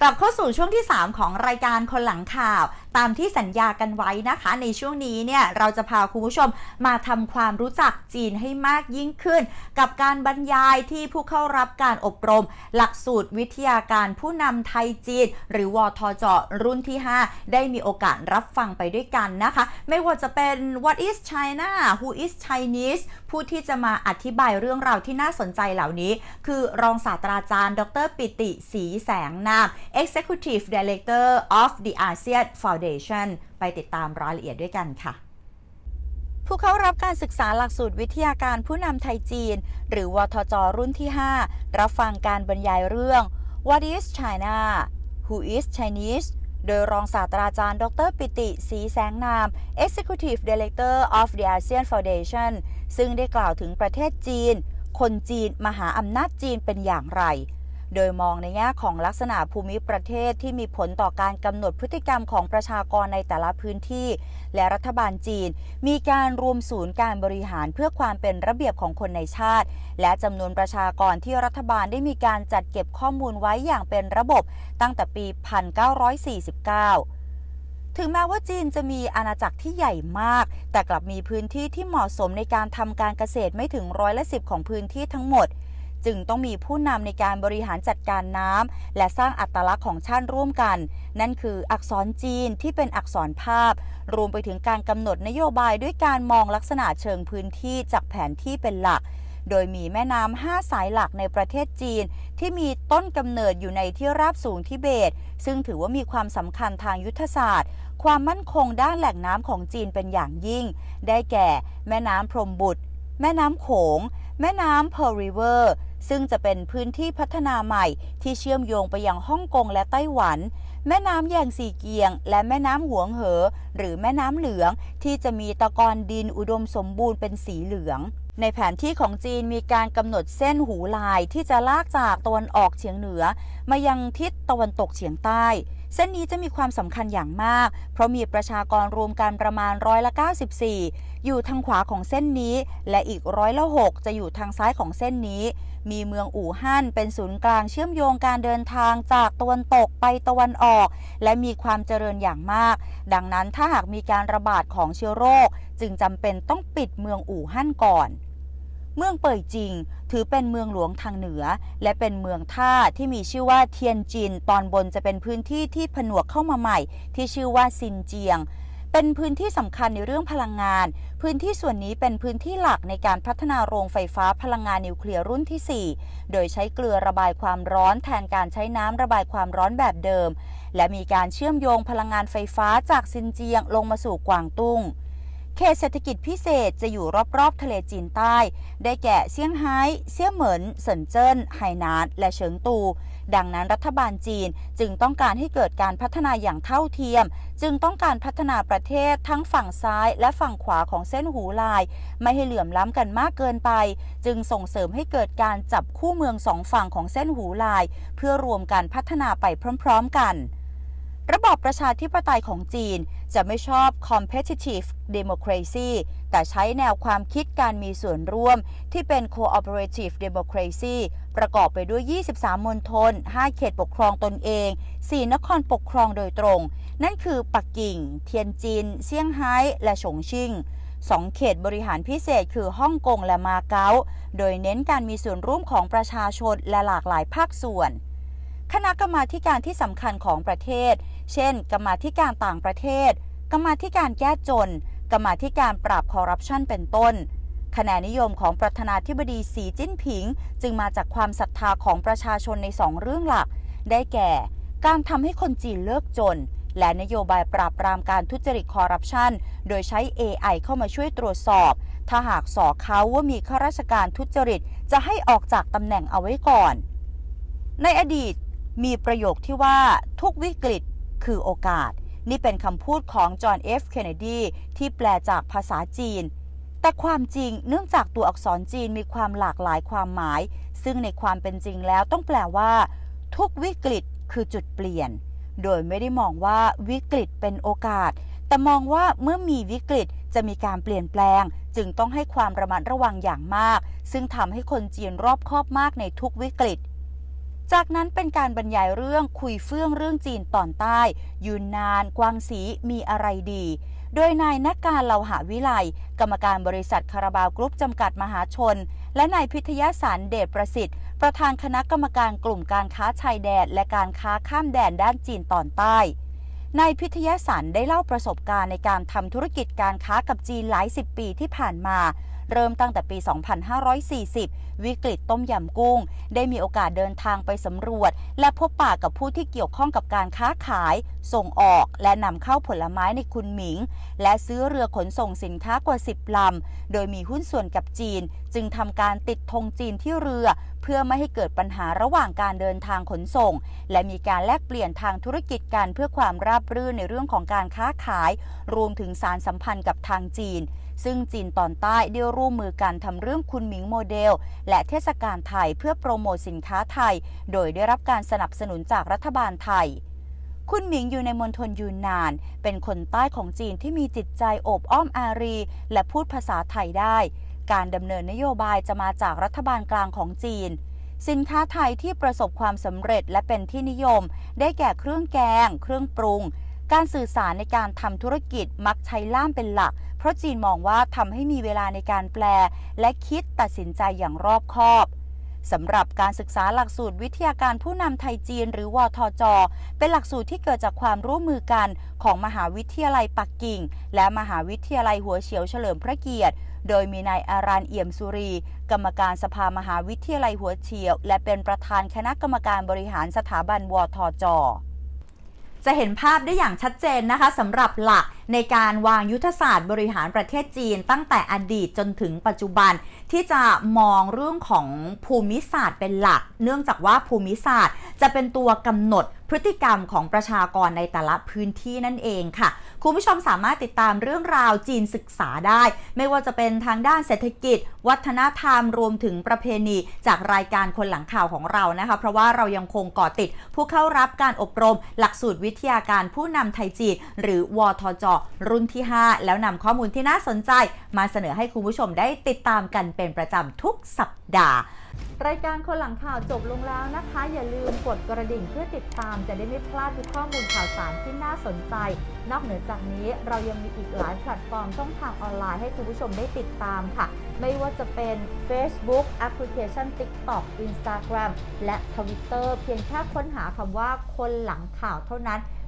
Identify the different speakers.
Speaker 1: กลับเข้าสู่ช่วงที่ 3 ของรายการคนหลังข่าว ตามที่สัญญากันไว้นะคะ ในช่วงนี้เนี่ยเราจะพาคุณผู้ชมมาทำความรู้จักจีนให้มากยิ่งขึ้น กับการบรรยายที่ผู้เข้ารับการอบรม หลักสูตรวิทยาการผู้นำไทยจีน หรือวทจรุ่นที่ 5 ได้มีโอกาสรับฟังไปด้วยกันนะคะ ไม่ว่าจะเป็น what is China who is Chinese ผู้ที่จะมาอธิบายเรื่องราวที่น่าสนใจเหล่านี้ คือรองศาสตราจารย์ ดรปิติศรีแสงนาม Executive Director of the ASEAN Foundation ไปติดตามรายละเอียดด้วยกันค่ะผู้เข้ารับการศึกษาหลักสูตรวิทยาการผู้นำไทยจีน หรือวทจ รุ่นที่ 5 รับฟังการบรรยายเรื่อง What is China Who is Chinese โดยรองศาสตราจารย์ ดรปิติศรีแสงนาม Executive Director of the ASEAN Foundation ซึ่งได้กล่าวถึงประเทศจีน คนจีนมหาอำนาจจีนเป็นอย่างไร โดยมองในแง่ของลักษณะภูมิประเทศที่มีผลต่อการกำหนดพฤติกรรมของประชากรในแต่ละพื้นที่ และรัฐบาลจีน มีการรวมศูนย์การบริหารเพื่อความเป็นระเบียบของคนในชาติ และจำนวนประชากรที่รัฐบาลได้มีการจัดเก็บข้อมูลไว้อย่างเป็นระบบตั้งแต่ปี 1949ถึงแม้ว่าจีนจะมีอาณาจักรที่ใหญ่มาก แต่กลับมีพื้นที่ที่เหมาะสมในการทำการเกษตรไม่ถึงร้อยละสิบของพื้นที่ทั้งหมด จึงต้องมีผู้นำในการบริหารจัดการน้ำและสร้างอัตลักษณ์ของชาติร่วมกัน นั่นคืออักษรจีนที่เป็นอักษรภาพ รวมไปถึงการกำหนดนโยบายด้วยการมองลักษณะเชิงพื้นที่จากแผนที่เป็นหลัก โดยมีแม่น้ำห้าสายหลักในประเทศจีน ที่มีต้นกำเนิดอยู่ในที่ราบสูงทิเบต ซึ่งถือว่ามีความสำคัญทางยุทธศาสตร์ความมั่นคงด้านแหล่งน้ำของจีนเป็นอย่างยิ่ง ได้แก่ แม่น้ำพรมบุตร แม่น้ำโขง แม่น้ำเพอร์ริเวอร์ ซึ่งจะเป็นพื้นที่พัฒนาใหม่ที่เชื่อมโยงไปยังฮ่องกงและไต้หวัน แม่น้ำแยงสีเกียง และแม่น้ำหวงเหอ หรือแม่น้ำเหลือง ที่จะมีตะกอนดินอุดมสมบูรณ์เป็นสีเหลืองในแผนที่ของจีนมีการกำหนดเส้นหูลายที่จะลากจากตะวันออกเฉียงเหนือ มายังทิศตะวันตกเฉียงใต้ เส้นนี้จะมีความสำคัญอย่างมาก เพราะมีประชากรรวมกันประมาณร้อยละ 94 อยู่ทางขวาของเส้นนี้ และอีกร้อยละ 6 จะอยู่ทางซ้ายของเส้นนี้ มีเมืองอู่ฮั่นเป็นศูนย์กลางเชื่อมโยงการเดินทางจากตะวันตกไปตะวันออก และมีความเจริญอย่างมาก ดังนั้นถ้าหากมีการระบาดของเชื้อโรค จึงจำเป็นต้องปิดเมืองอู่ฮั่นก่อน เมืองเป่ยจิง ถือเป็นเมืองหลวงทางเหนือ และเป็นเมืองท่าที่มีชื่อว่าเทียนจิน ตอนบนจะเป็นพื้นที่ที่ผนวกเข้ามาใหม่ ที่ชื่อว่าซินเจียง เป็นพื้นที่สำคัญในเรื่องพลังงาน พื้นที่ส่วนนี้เป็นพื้นที่หลักในการพัฒนาโรงไฟฟ้าพลังงานนิวเคลียร์รุ่นที่ 4 โดยใช้เกลือระบายความร้อนแทนการใช้น้ำระบายความร้อนแบบเดิม และมีการเชื่อมโยงพลังงานไฟฟ้าจากซินเจียงลงมาสู่กวางตุ้ง เขตเศรษฐกิจพิเศษจะอยู่รอบๆ ทะเลจีนใต้ ได้แก่เซี่ยงไฮ้เซี่ยเหมินเซินเจิ้นไหหนานและเฉิงตู ดังนั้นรัฐบาลจีนจึงต้องการให้เกิดการพัฒนาอย่างเท่าเทียม จึงต้องการพัฒนาประเทศทั้งฝั่งซ้ายและฝั่งขวาของเส้นหูลาย ไม่ให้เหลื่อมล้ำกันมากเกินไป จึงส่งเสริมให้เกิดการจับคู่เมืองสองฝั่งของเส้นหูลาย เพื่อรวมการพัฒนาไปพร้อม ๆ กัน ระบอบประชาธิปไตยของจีนจะไม่ชอบ competitive democracy แต่ใช้แนวความคิดการมีส่วนร่วมที่เป็น cooperative democracy ประกอบไปด้วย 23 มณฑล 5 เขตปกครองตนเอง 4 นครปกครองโดยตรง นั่นคือปักกิ่ง เทียนจิน เซี่ยงไฮ้ และฉงชิ่งสองเขตบริหารพิเศษคือฮ่องกงและมาเก๊า โดยเน้นการมีส่วนร่วมของประชาชนและหลากหลายภาคส่วน คณะกรรมาธิการที่สำคัญของประเทศ เช่น กรรมาธิการต่างประเทศ กรรมาธิการแก้จน กรรมาธิการปราบคอร์รัปชันเป็นต้นคะแนนนิยมของประธานาธิบดีสีจิ้นผิง จึงมาจากความศรัทธาของประชาชนในสองเรื่องหลัก ได้แก่ การทำให้คนจีนเลิกจน และนโยบายปราบปรามการทุจริตคอร์รัปชัน โดยใช้ AI เข้ามาช่วยตรวจสอบ ถ้าหากสอเขาว่ามีข้าราชการทุจริต จะให้ออกจากตำแหน่งเอาไว้ก่อน ในอดีตมีประโยคที่ว่าทุกวิกฤต คือโอกาส นี่เป็นคำพูดของจอห์นเอฟเคนเนดีที่แปลจากภาษาจีน แต่ความจริงเนื่องจากตัวอักษรจีนมีความหลากหลายความหมาย ซึ่งในความเป็นจริงแล้วต้องแปลว่า ทุกวิกฤตคือจุดเปลี่ยน โดยไม่ได้มองว่าวิกฤตเป็นโอกาส แต่มองว่าเมื่อมีวิกฤตจะมีการเปลี่ยนแปลง จึงต้องให้ความระมัดระวังอย่างมาก ซึ่งทำให้คนจีนรอบคอบมากในทุกวิกฤต จากนั้นเป็นการบรรยายเรื่องคุยเฟื่องเรื่องจีนตอนใต้ ยูนนาน กวางสีมีอะไรดี โดยนายนักการเลาหาวิไลกรรมการบริษัทคาราบาวกรุ๊ปจำกัดมหาชน และนายพิทยาสารเดชประสิทธิ์ ประธานคณะกรรมการกลุ่มการค้าชายแดนและการค้าข้ามแดนด้านจีนตอนใต้นายพิทยาสารได้เล่าประสบการณ์ในการทำธุรกิจการค้ากับจีนหลายสิบปีที่ผ่านมา เริ่มตั้งแต่ปี 2540 วิกฤตต้มยำกุ้ง ได้มีโอกาสเดินทางไปสำรวจ และพบปะกับผู้ที่เกี่ยวข้องกับการค้าขาย ส่งออก และนำเข้าผลไม้ในคุณหมิง และซื้อเรือขนส่งสินค้ากว่า 10 ลำ โดยมีหุ้นส่วนกับจีน จึงทำการติดธงจีนที่เรือ เพื่อไม่ให้เกิดปัญหาระหว่างการเดินทางขนส่ง และมีการแลกเปลี่ยนทางธุรกิจกันเพื่อความราบรื่นในเรื่องของการค้าขาย รวมถึงสารสัมพันธ์กับทางจีน ซึ่งจีนตอนใต้ได้ร่วมมือกันทำเรื่องคุณหมิงโมเดล และเทศกาลไทยเพื่อโปรโมทสินค้าไทย โดยได้รับการสนับสนุนจากรัฐบาลไทย คุณหมิงอยู่ในมณฑลยูนนาน เป็นคนใต้ของจีนที่มีจิตใจโอบอ้อมอารี และพูดภาษาไทยได้ การดำเนินนโยบายจะมาจากรัฐบาลกลางของจีนสินค้าไทยที่ประสบความสำเร็จและเป็นที่นิยม ได้แก่เครื่องแกง เครื่องปรุง การสื่อสารในการทำธุรกิจมักใช้ล่ามเป็นหลัก เพราะจีนมองว่าทำให้มีเวลาในการแปล และคิดตัดสินใจอย่างรอบคอบสำหรับการศึกษาหลักสูตรวิทยาการผู้นำไทยจีนหรือวทจ เป็นหลักสูตรที่เกิดจากความร่วมมือกันของมหาวิทยาลัยปักกิ่ง และมหาวิทยาลัยหัวเฉียวเฉลิมพระเกียรติ โดยมีนายอารานเอี่ยมสุรี กรรมการสภามหาวิทยาลัยหัวเฉียว และเป็นประธานคณะกรรมการบริหารสถาบันวทจ จะเห็นภาพได้อย่างชัดเจนนะคะสำหรับหลัก ในการวางยุทธศาสตร์บริหารประเทศจีน ตั้งแต่อดีตจนถึงปัจจุบัน ที่จะมองเรื่องของภูมิศาสตร์เป็นหลัก เนื่องจากว่าภูมิศาสตร์ จะเป็นตัวกำหนดพฤติกรรมของประชากรในแต่ละพื้นที่นั่นเองค่ะ คุณผู้ชมสามารถติดตามเรื่องราวจีนศึกษาได้ ไม่ว่าจะเป็นทางด้านเศรษฐกิจ วัฒนธรรมรวมถึงประเพณี จากรายการคนหลังข่าวของเรานะคะ เพราะว่าเรายังคงก่อติด ผู้เข้ารับการอบรม หลักสูตรวิทยาการผู้นำไทยจีนหรือวทจรุ่นที่ 5 แล้วนำข้อมูลที่น่าสนใจ มาเสนอให้คุณผู้ชมได้ติดตามกันเป็นประจำทุกสัปดาห์ รายการคนหลังข่าวจบลงแล้วนะคะ อย่าลืมกดกระดิ่งเพื่อติดตามจะได้ไม่พลาดทุกข้อมูลข่าวสารที่น่าสนใจ นอกเหนือจากนี้เรายังมีอีกหลายแพลตฟอร์มช่องทางออนไลน์ให้คุณผู้ชมได้ติดตามค่ะ ไม่ว่าจะเป็น Facebook แอปพลิเคชัน TikTok Instagram และ Twitter เพียงแค่ค้นหาคำว่าคนหลังข่าวเท่านั้น